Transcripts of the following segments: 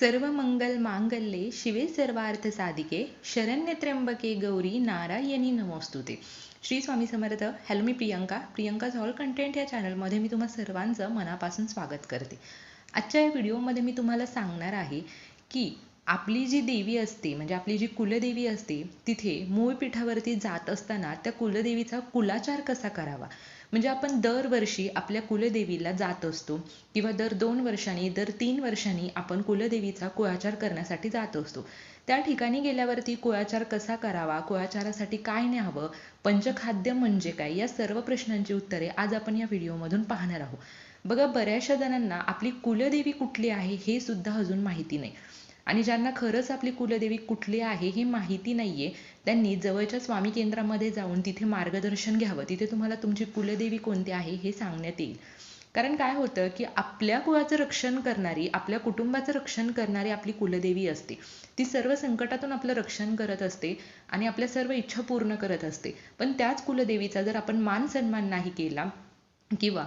सर्व मंगल मांगल्ये शिवे सर्वार्थ साधिके शरण्य त्र्यंबके गौरी नारायणी नमोस्तुते. श्री स्वामी समर्थ हॅलो मी प्रियंका. प्रियंकाज ऑल कंटेंट या चॅनलमध्ये मी तुम्हा सर्वांचं मनापासून स्वागत करते. आजच्या या व्हिडिओमध्ये मी तुम्हाला सांगणार आहे की आपली जी देवी असते म्हणजे आपली जी कुलदेवी असते तिथे मूळ पीठावरती जात असताना त्या कुलदेवीचा कुलाचार कसा करावा? म्हणजे आपण दरवर्षी आपल्या कुलदेवीला जात असतो किंवा दर दोन वर्षांनी दर तीन वर्षांनी आपण कुलदेवीचा कुळाचार करण्यासाठी जात असतो. त्या ठिकाणी गेल्यावरती कुळाचार कसा करावा कुळाचारासाठी काय न्यावं पंचखाद्य म्हणजे काय या सर्व प्रश्नांची उत्तरे आज आपण या व्हिडिओमधून पाहणार आहोत. बघा बऱ्याचशा जणांना आपली कुलदेवी कुठली आहे हे सुद्धा अजून माहिती नाही. आणि ज्यांना खरंच आपली कुलदेवी कुठली आहे हे माहिती नाही आहे त्यांनी जवळच्या स्वामी केंद्रामध्ये जाऊन तिथे मार्गदर्शन घ्यावं. तिथे तुम्हाला तुमची कुलदेवी कोणती आहे हे सांगण्यात येईल. कारण काय होतं की आपल्या कुळाचं रक्षण करणारी आपल्या कुटुंबाचं रक्षण करणारी आपली कुलदेवी असते. ती सर्व संकटातून आपलं रक्षण करत असते आणि आपल्या सर्व इच्छा पूर्ण करत असते. पण त्याच कुलदेवीचा जर आपण मान सन्मान नाही केला किंवा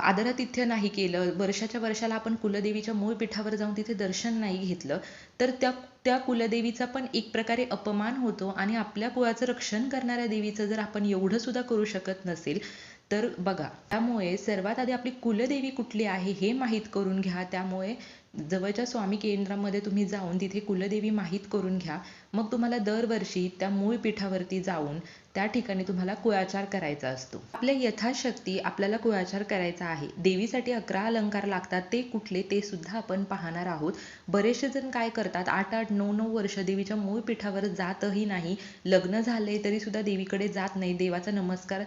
आदरातिथ्य नाही केलं वर्षाच्या वर्षाला आपण कुलदेवीच्या मूळ पीठावर जाऊन तिथे दर्शन नाही घेतलं तर त्या त्या कुलदेवीचा पण एक प्रकारे अपमान होतो आणि आपल्या कुळाचं रक्षण करणाऱ्या देवीचं जर आपण एवढं सुद्धा करू शकत नसेल तर बघा त्यामुळे सर्वात आधी आपली कुलदेवी कुठली आहे हे माहीत करून घ्या त्यामुळे जवळच्या स्वामी केंद्रामध्ये तुम्ही जाऊन तिथे कुलदेवी माहीत करून घ्या. मग तुम्हाला दरवर्षी त्या मूळ पीठावरती जाऊन त्या ठिकाणी तुम्हाला कुळाचार करायचा असतो. आपल्या यथाशक्ती आपल्याला कुळाचार करायचा आहे. देवीसाठी अकरा अलंकार लागतात. ते कुठले ते सुद्धा आपण पाहणार आहोत. बरेचसे जण काय करतात? आठ आठ नऊ नऊ वर्ष देवीच्या मूळ पीठावर जातही नाही. लग्न झाले तरी सुद्धा देवीकडे जात नाही देवाचा नमस्कार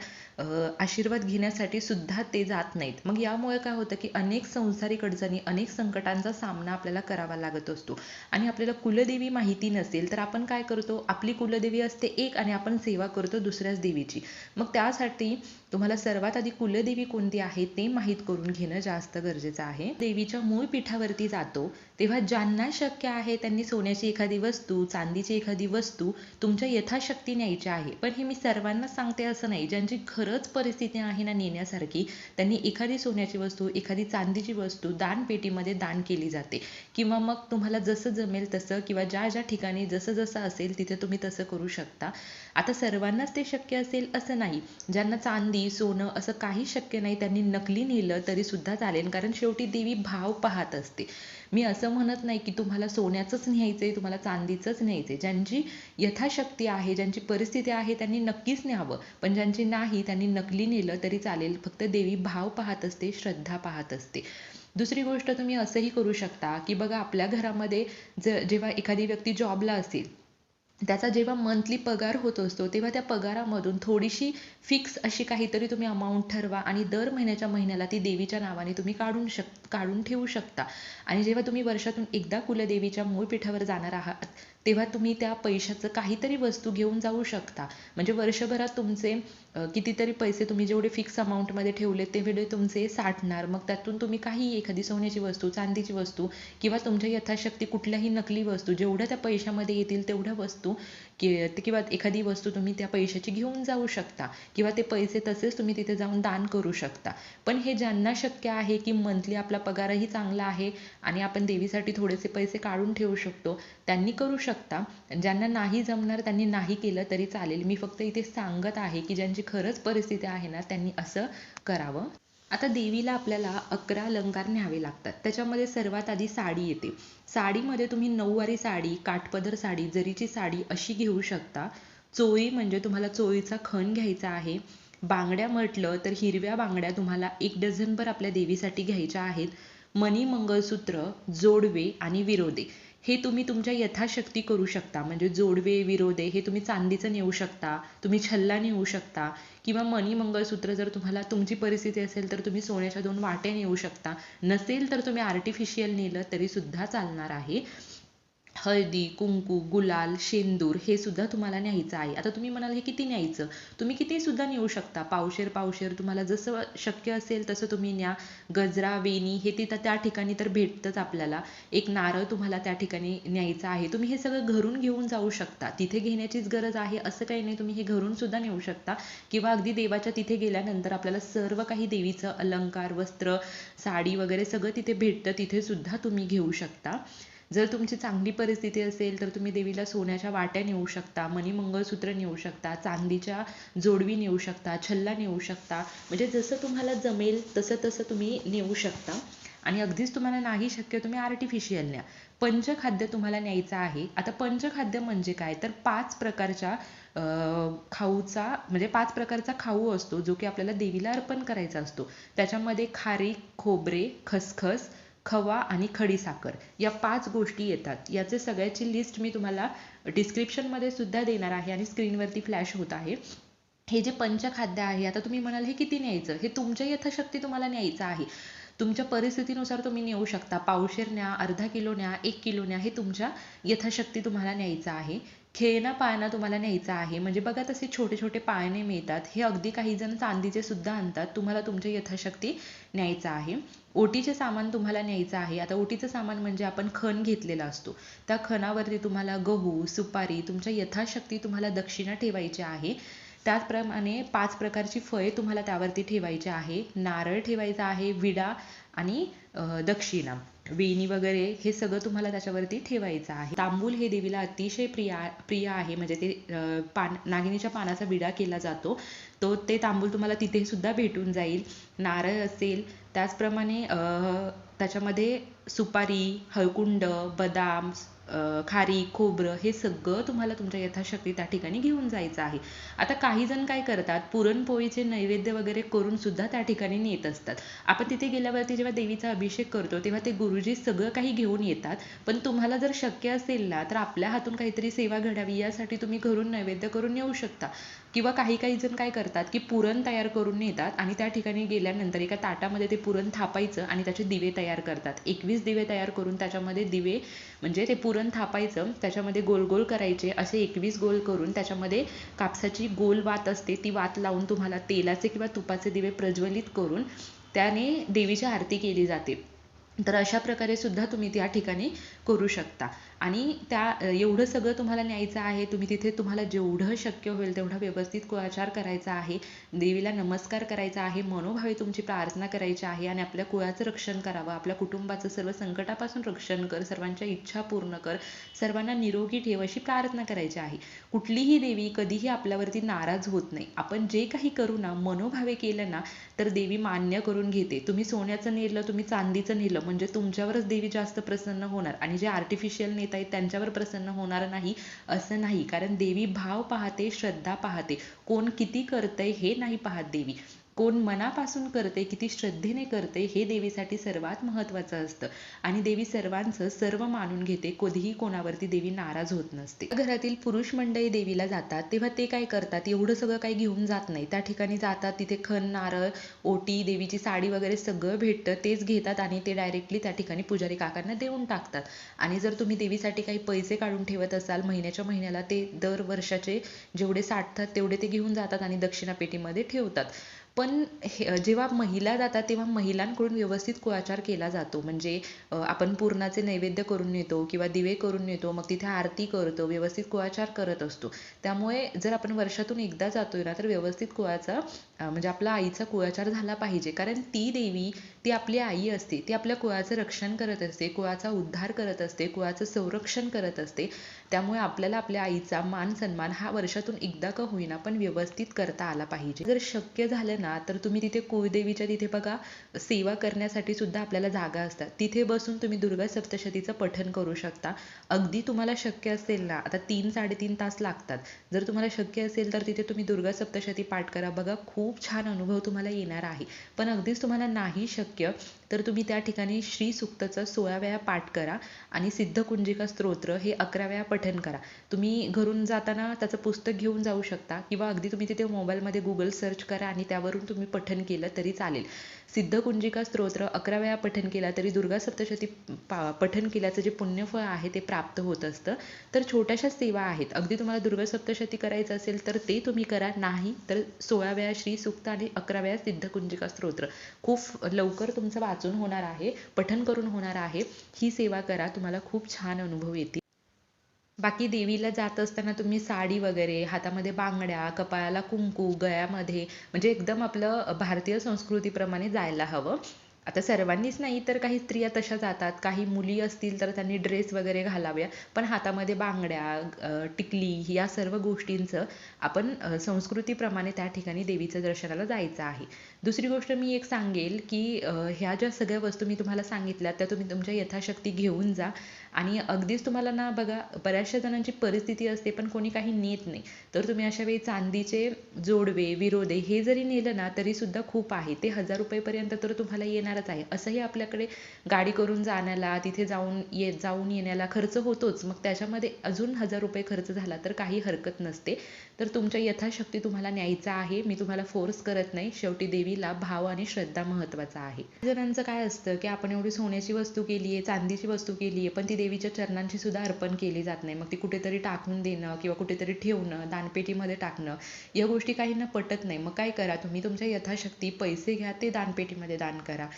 आशीर्वाद घेण्यासाठी सुद्धा ते जात नाहीत. मग यामुळे काय होतं की अनेक संसारिक अडचणी अनेक संकटांचा सामना आपल्याला करावा लागत असतो. आणि आपल्याला कुलदेवी माहिती नसेल तर आपण काय करतो? आपली कुलदेवी असते एक आणि आपण सेवा करतो दुसऱ्याच देवीची. मग त्यासाठी तुम्हाला सर्वात आधी कुलदेवी कोणती आहे ते माहीत करून घेणं जास्त गरजेचं आहे. देवीच्या मूळ पीठावरती जातो. तेव्हा ज्यांना शक्य आहे त्यांनी सोन्याची एखादी वस्तू चांदीची एखादी वस्तू तुमच्या यथाशक्ती न्यायची आहे. पण हे मी सर्वांना सांगते असं नाही. ज्यांची खरंच परिस्थिती आहे ना नेण्यासारखी त्यांनी एखादी सोन्याची वस्तू एखादी चांदीची वस्तू दानपेटीमध्ये दान केली जाते. किंवा मग तुम्हाला जसं जमेल तसं किंवा ज्या ज्या ठिकाणी जसं जसं असेल तिथे तुम्ही तसं करू शकता. आता सर्वांनाच ते शक्य असेल असं नाही. ज्यांना चांदी सोनं असं काही शक्य नाही त्यांनी नकली नेलं तरी सुद्धा चालेल. कारण शेवटी देवी भाव पाहत असते. मी असं म्हणत नाही की तुम्हाला सोन्याचंच आहे तुम्हाला चांदीचंच न्यायचंय. ज्यांची यथाशक्ती आहे ज्यांची परिस्थिती आहे त्यांनी नक्कीच न्यावं. पण ज्यांची नाही त्यांनी नकली नेलं तरी चालेल. फक्त देवी भाव पाहत असते श्रद्धा पाहत असते. दुसरी गोष्ट तुम्ही असंही करू शकता की बघा आपल्या घरामध्ये ज जेव्हा एखादी व्यक्ती जॉबला असेल त्याचा जेव्हा मंथली पगार होत असतो तेव्हा त्या पगारामधून थोडीशी फिक्स अशी काहीतरी तुम्ही अमाऊंट ठरवा आणि दर महिन्याच्या महिन्याला ती देवीच्या नावाने तुम्ही काढून शक काढून ठेवू शकता. आणि जेव्हा तुम्ही वर्षातून एकदा कुलदेवीच्या मूळ पीठावर जाणार आहात तेव्हा तुम्ही त्या पैशाचं काहीतरी वस्तू घेऊन जाऊ शकता. म्हणजे वर्षभरात तुमचे कितीतरी पैसे तुम्ही जेवढे फिक्स अमाऊंटमध्ये ठेवले तेवढे तुमचे साठणार. मग त्यातून तुम्ही काही एखादी सोन्याची वस्तू चांदीची वस्तू किंवा तुमच्या यथाशक्ती कुठल्याही नकली वस्तू जेवढ्या त्या पैशामध्ये येतील तेवढ्या वस्तू किंवा एखादी वस्तू तुम्ही त्या पैशाची घेऊन जाऊ शकता किंवा ते पैसे तसेच तुम्ही तिथे जाऊन दान करू शकता. पण हे ज्यांना शक्य आहे की मंथली आपला पगारही चांगला आहे आणि आपण देवीसाठी थोडेसे पैसे काढून ठेवू शकतो त्यांनी करू शकता. ज्यांना नाही जमणार त्यांनी नाही केलं तरी चालेल. मी फक्त इथे सांगत आहे की ज्यांची खरंच परिस्थिती आहे ना त्यांनी असं करावं. आता देवीला आपल्याला अकरा अलंकार न्यावे लागतात. त्याच्यामध्ये सर्वात आधी साडी येते. साडीमध्ये तुम्ही नऊवारी साडी काठपदर साडी जरीची साडी अशी घेऊ शकता. चोळी म्हणजे तुम्हाला चोळीचा खण घ्यायचा आहे. बांगड्या म्हटलं तर हिरव्या बांगड्या तुम्हाला एक डझनभर आपल्या देवीसाठी घ्यायच्या आहेत. मणी मंगळसूत्र जोडवे आणि विरोधे हे तुम्ही तुमच्या यथाशक्ती करू शकता. म्हणजे जोडवे विरोधे हे तुम्ही चांदीचं नेऊ शकता तुम्ही छल्ला नेऊ शकता किंवा मनी मंगळसूत्र जर तुम्हाला तुमची परिस्थिती असेल तर तुम्ही सोन्याच्या दोन वाट्या नेऊ शकता. नसेल तर तुम्ही आर्टिफिशियल नेलं तरी सुद्धा चालणार आहे. हळदी कुंकू गुलाल शेंदूर हे सुद्धा तुम्हाला न्यायचं आहे. आता तुम्ही म्हणाल हे किती न्यायचं? तुम्ही किती सुद्धा नेऊ शकता. पावशेर पावशेर तुम्हाला जसं शक्य असेल तसं तुम्ही न्या. गजरा वेणी हे तिथं त्या ठिकाणी तर भेटतंच आपल्याला. एक नारळ तुम्हाला त्या ठिकाणी न्यायचं आहे. तुम्ही हे सगळं घरून घेऊन जाऊ शकता. तिथे घेण्याचीच गरज आहे असं काही नाही. तुम्ही हे घरून सुद्धा नेऊ शकता. किंवा अगदी देवाच्या तिथे गेल्यानंतर आपल्याला सर्व काही देवीचं अलंकार वस्त्र साडी वगैरे सगळं तिथे भेटतं. तिथे सुद्धा तुम्ही घेऊ शकता. जर तुमची चांगली परिस्थिती असेल तर तुम्ही देवीला सोन्याच्या वाट्या नेऊ शकता मनी मंगळसूत्र नेऊ शकता चांदीच्या जोडवी नेऊ शकता छल्ला नेऊ शकता. म्हणजे जसं तुम्हाला जमेल तसं तसं तुम्ही नेऊ शकता. आणि अगदीच तुम्हाला नाही शक्य तुम्ही आर्टिफिशियल न्या. पंचखाद्य तुम्हाला न्यायचं आहे. आता पंचखाद्य म्हणजे काय? तर पाच प्रकारच्या खाऊचा म्हणजे पाच प्रकारचा खाऊ असतो जो की आपल्याला देवीला अर्पण करायचा असतो. त्याच्यामध्ये खारीक खोबरे खसखस खवा आणि खडीसाखर या पाच गोष्टी येतात. याचे सगळ्याची लिस्ट मी तुम्हाला डिस्क्रिप्शनमध्ये मध्ये सुद्धा देणार आहे आणि स्क्रीनवरती फ्लॅश होत आहे. हे जे पंचखाद्य आहे आता तुम्ही म्हणाल हे किती न्यायचं? हे तुमच्या यथाशक्ती तुम्हाला न्यायचं आहे. तुमच्या परिस्थितीनुसार तुम्ही नेऊ शकता. पावशेर न्या अर्धा किलो न्या एक किलो न्या हे तुमच्या यथाशक्ती तुम्हाला न्यायचं आहे. खेळणा पाळणा तुम्हाला न्यायचा आहे. म्हणजे बघा तसे छोटे छोटे पाळणे मिळतात. हे अगदी काही जण चांदीचे सुद्धा आणतात. तुम्हाला तुमच्या यथाशक्ती न्यायचं आहे. ओटीचे सामान तुम्हाला न्यायचं आहे. आता ओटीचं सामान म्हणजे आपण खण घेतलेला असतो. त्या खणावरती तुम्हाला गहू सुपारी तुमच्या यथाशक्ती तुम्हाला दक्षिणा ठेवायची आहे. त्याचप्रमाणे पाच प्रकारची फळे तुम्हाला त्यावरती ठेवायची आहे. नारळ ठेवायचा आहे विडा आणि अं, दक्षिणा वेणी वगैरे हे सगळं तुम्हाला त्याच्यावरती ठेवायचं आहे. तांबूल हे देवीला अतिशय प्रिया प्रिय आहे. म्हणजे ते अं, पान नागिनीच्या पानाचा विडा केला जातो. तो ते तांबूल तुम्हाला तिथे सुद्धा भेटून जाईल. नारळ असेल. त्याचप्रमाणे अं, त्याच्यामध्ये सुपारी हळकुंड बदाम खारीक खोबरं हे सगळं तुम्हाला तुमच्या यथाशक्ती त्या ठिकाणी घेऊन जायचं आहे. आता काही जण काय करतात पुरणपोळीचे नैवेद्य वगैरे करून सुद्धा त्या ठिकाणी नेत असतात. आपण तिथे गेल्यावरती जेव्हा देवीचा अभिषेक करतो तेव्हा ते गुरुजी सगळं काही घेऊन येतात. पण तुम्हाला जर शक्य असेल ना तर आपल्या हातून काहीतरी सेवा घडावी यासाठी तुम्ही घरून नैवेद्य करून नेऊ शकता. किंवा काही काही जण काय करतात की पुरण तयार करून नेतात आणि त्या ठिकाणी गेल्यानंतर एका ताटामध्ये ते पुरण थापायचं आणि त्याचे दिवे तयार करतात. एकवीस दिवे तयार करून त्याच्यामध्ये दिवे म्हणजे ते पुरण थापायचं त्याच्यामध्ये गोल गोल करायचे असे एकवीस गोल करून त्याच्यामध्ये कापसाची गोल वात असते ती वात लावून तुम्हाला तेलाचे किंवा तुपाचे दिवे प्रज्वलित करून त्याने देवीची आरती केली जाते. तर अशा प्रकारे सुद्धा तुम्ही त्या ठिकाणी करू शकता. आणि त्या एवढं सगळं तुम्हाला न्यायचं आहे तुम्ही तिथे तुम्हाला जेवढं शक्य होईल तेवढा व्यवस्थित कुळाचार करायचा आहे देवीला नमस्कार करायचा आहे मनोभावे तुमची प्रार्थना करायची आहे आणि आपल्या कुळाचं रक्षण करावं आपल्या कुटुंबाचं सर्व संकटापासून रक्षण कर सर्वांच्या इच्छा पूर्ण कर सर्वांना निरोगी ठेव अशी प्रार्थना करायची आहे. कुठलीही देवी कधीही आपल्यावरती नाराज होत नाही. आपण जे काही करू ना मनोभावे केलं ना तर देवी मान्य करून घेते. तुम्ही सोन्याचं नेलं तुम्ही चांदीचं नेलं म्हणजे तुमच्यावरच देवी जास्त प्रसन्न होणार आणि जे आर्टिफिशियल नेत आहेत त्यांच्यावर प्रसन्न होणार नाही असं नाही. कारण देवी भाव पाहते श्रद्धा पाहते. कोण किती करतंय हे नाही पाहत देवी. कोण मनापासून करते किती श्रद्धेने करते हे देवीसाठी सर्वात महत्वाचं असतं. आणि देवी सर्वांचं सर्व मानून घेते कधीही कोणावरती देवी नाराज होत नसते. घरातील पुरुष मंडळी देवीला जातात तेव्हा ते काय करतात? एवढं सगळं काही घेऊन जात नाही. त्या ठिकाणी जातात तिथे खण नारळ ओटी देवीची साडी वगैरे सगळं भेटतं तेच घेतात आणि ते डायरेक्टली त्या ठिकाणी पुजारी काकांना देऊन टाकतात. आणि जर तुम्ही देवीसाठी काही पैसे काढून ठेवत असाल महिन्याच्या महिन्याला ते दर वर्षाचे जेवढे साठतात तेवढे ते घेऊन जातात आणि दक्षिणा पेटीमध्ये ठेवतात. पण हे जेव्हा महिला जातात तेव्हा महिलांकडून व्यवस्थित कुळाचार केला जातो. म्हणजे आपण पुरणाचे नैवेद्य करून नेतो किंवा दिवे करून नेतो मग तिथे आरती करतो व्यवस्थित कुळाचार करत असतो. त्यामुळे जर आपण वर्षातून एकदा जातोय ना तर व्यवस्थित कुळाचा म्हणजे आपला आईचा कुळाचार झाला पाहिजे. कारण ती देवी ती आपली आई असते ती आपल्या कुळाचं रक्षण करत असते कुळाचा उद्धार करत असते कुळाचं संरक्षण करत असते. त्यामुळे आपल्याला आपल्या आईचा मान सन्मान हा वर्षातून एकदा का होईना पण व्यवस्थित करता आला पाहिजे. जर शक्य झालं ना तर तुम्ही तिथे कुळदेवीच्या तिथे बघा सेवा करण्यासाठी सुद्धा आपल्याला जागा असतात. तिथे बसून तुम्ही दुर्गा सप्तशतीचं पठण करू शकता. अगदी तुम्हाला शक्य असेल ना आता तीन साडेतीन तास लागतात. जर तुम्हाला शक्य असेल तर तिथे तुम्ही दुर्गा सप्तशती पाठ करा. बघा खूप छान अनुभव तुम्हाला येणार आहे. पण अगदीच तुम्हाला नाही शक्य. तर तुम्ही त्या ठिकाणी श्री सुक्तचं सोळा वेळा पाठ करा आणि सिद्धकुंजिका स्तोत्र हे अकरा वेळा पठन करा. तुम्ही घरून जाताना त्याचं पुस्तक घेऊन जाऊ शकता किंवा अगदी तुम्ही तिथे मोबाईलमध्ये गुगल सर्च करा आणि त्यावरून तुम्ही पठन केलं तरी चालेल. सिद्धकुंजिका स्तोत्र अकरा वेळा पठन केला तरी दुर्गा सप्तशती पा पठन केल्याचं जे पुण्यफळ आहे ते प्राप्त होत असतं. तर छोट्याशा सेवा आहेत. अगदी तुम्हाला दुर्गा सप्तशती करायचं असेल तर ते तुम्ही करा. नाही तर सोळा वेळा श्री सुक्त आणि अकरा वेळा सिद्धकुंजिका स्तोत्र. खूप लवकर तुमचं वाचून होणार आहे पठन करून होणार आहे ही सेवा करा तुम्हाला खूप छान अनुभव येतील. बाकी देवीला जात असताना तुम्ही साडी वगैरे हातामध्ये बांगड्या कपाळाला कुंकू गळ्यामध्ये म्हणजे एकदम आपलं भारतीय संस्कृतीप्रमाणे जायला हवं. आता सर्वांनीच नाही तर काही स्त्रिया तशा जातात काही मुली असतील तर त्यांनी ड्रेस वगैरे घालाव्या पण हातामध्ये बांगड्या टिकली या सर्व गोष्टींचं आपण संस्कृतीप्रमाणे त्या ठिकाणी देवीच्या दर्शनाला जायचं आहे. दुसरी गोष्ट मी एक सांगेल की ह्या ज्या सगळ्या वस्तू मी तुम्हाला सांगितल्या त्या तुम्ही तुमच्या यथाशक्ती घेऊन जा. आणि अगदीच तुम्हाला ना बघा बऱ्याचशा जणांची परिस्थिती असते पण कोणी काही नेत नाही. तर तुम्ही अशा वेळी चांदीचे जोडवे विरोधे हे जरी नेलं ना तरीसुद्धा खूप आहे. ते हजार रुपयेपर्यंत तर तुम्हाला येणार येणारच आहे. असंही आपल्याकडे गाडी करून जाण्याला तिथे जाऊन ये जाऊन येण्याला खर्च होतोच. मग त्याच्यामध्ये अजून हजार रुपये खर्च झाला तर काही हरकत नसते. तर तुमच्या यथाशक्ती तुम्हाला न्यायचा आहे. मी तुम्हाला फोर्स करत नाही. शेवटी देवीला भाव आणि श्रद्धा महत्त्वाचा आहे. जणांचं काय असतं की आपण एवढी सोन्याची वस्तू केली आहे चांदीची वस्तू केली आहे पण ती देवीच्या चरणांची सुद्धा अर्पण केली जात नाही. मग ती कुठेतरी टाकून देणं किंवा कुठेतरी ठेवणं दानपेटीमध्ये टाकणं या गोष्टी काहींना पटत नाही. मग काय करा तुम्ही? तुमच्या यथाशक्ती पैसे घ्या ते दानपेटीमध्ये दान करा.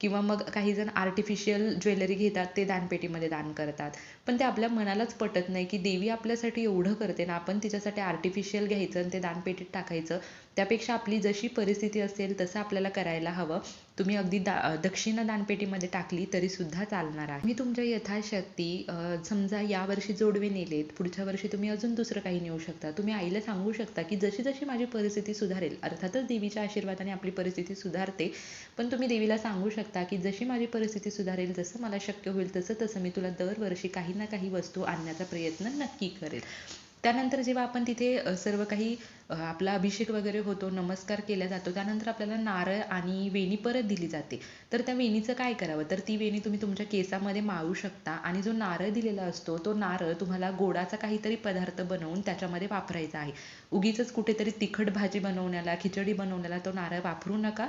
किंवा मग काही जण आर्टिफिशियल ज्वेलरी घेतात ते दानपेटीमध्ये दान करतात. पण ते आपल्या मनालाच पटत नाही की देवी आपल्यासाठी एवढं करते ना आपण तिच्यासाठी आर्टिफिशियल घ्यायचं आणि ते दानपेटीत टाकायचं. त्यापेक्षा आपली जशी परिस्थिती असेल तसं आपल्याला करायला हवं. तुम्ही अगदी दा दक्षिणा दानपेटीमध्ये टाकली तरी सुद्धा चालणार आहे. मी तुमच्या यथाशक्ती समजा यावर्षी जोडवे नेलेत पुढच्या वर्षी तुम्ही अजून दुसरं काही नेऊ शकता. तुम्ही आईला सांगू शकता की जशी जशी माझी परिस्थिती सुधारेल अर्थातच देवीच्या आशीर्वादाने आपली परिस्थिती सुधारते पण तुम्ही देवीला सांगू शकता की जशी माझी परिस्थिती सुधारेल जसं मला शक्य होईल तसं तसं मी तुला दरवर्षी काही ना काही वस्तू आणण्याचा प्रयत्न नक्की करेल. त्यानंतर जेव्हा आपण तिथे सर्व काही आपला अभिषेक वगैरे होतो नमस्कार केला जातो त्यानंतर आपल्याला नारळ आणि वेणी परत दिली जाते. तर त्या वेणीचं काय करावं? तर ती वेणी तुम्ही तुमच्या केसामध्ये माळू शकता आणि जो नारळ दिलेला असतो तो नारळ तुम्हाला गोडाचा काहीतरी पदार्थ बनवून त्याच्यामध्ये वापरायचा आहे. उगीच कुठेतरी तिखट भाजी बनवण्याला खिचडी बनवण्याला तो नारळ वापरू नका.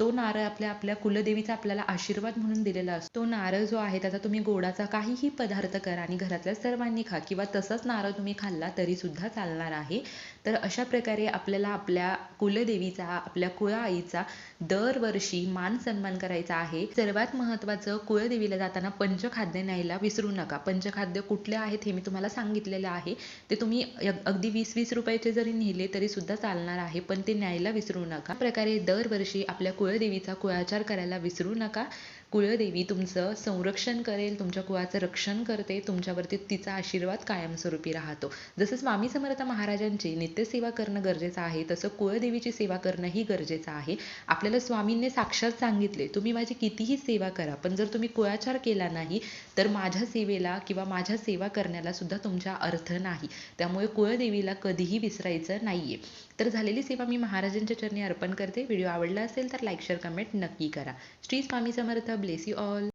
तो नारळ आपल्या आपल्या कुलदेवीचा आपल्याला आशीर्वाद म्हणून दिलेला असतो. तो नारळ जो आहे त्याचा तुम्ही गोडाचा काहीही पदार्थ करा आणि घरातल्या सर्वांनी खा किंवा तसाच नारळ तुम्ही खाल्ला तरी सुद्धा चालणार आहे. तर अशा प्रकारे आपल्याला आपल्या कुलदेवीचा आपल्या कुळाईचा दरवर्षी मान सन्मान करायचा आहे. सर्वात महत्त्वाचं कुळदेवीला जाताना पंचखाद्य न्यायला विसरू नका. पंचखाद्य कुठले आहेत हे मी तुम्हाला सांगितलेलं आहे. ते तुम्ही अगदी वीस वीस रुपयाचे जरी नेले तरी सुद्धा चालणार आहे पण ते न्यायला विसरू नका. प्रकारे दरवर्षी आपल्या कुळ कुळदेवीचा कुळाचार करायला विसरू नका. कुळदेवी तुमचं संरक्षण करेल तुमच्या कुळाचं रक्षण करते तुमच्यावरती तिचा आशीर्वाद कायमस्वरूपी राहतो. जसं स्वामी समर्थ महाराजांची नित्यसेवा करणं गरजेचं आहे तसं कुळदेवीची सेवा करणंही गरजेचं आहे. आपल्याला स्वामींनी साक्षात सांगितले तुम्ही माझी कितीही सेवा करा पण जर तुम्ही कुळाचार केला नाही तर माझ्या सेवेला किंवा माझ्या सेवा करण्याला सुद्धा तुमच्या अर्थ नाही. त्यामुळे कुळदेवीला कधीही विसरायचं नाहीये. तर झालेली सेवा मी महाराजांच्या चरणी अर्पण करते. व्हिडिओ आवडला असेल तर लाईक शेअर कमेंट नक्की करा. श्री स्वामी समर्थ Bless you all.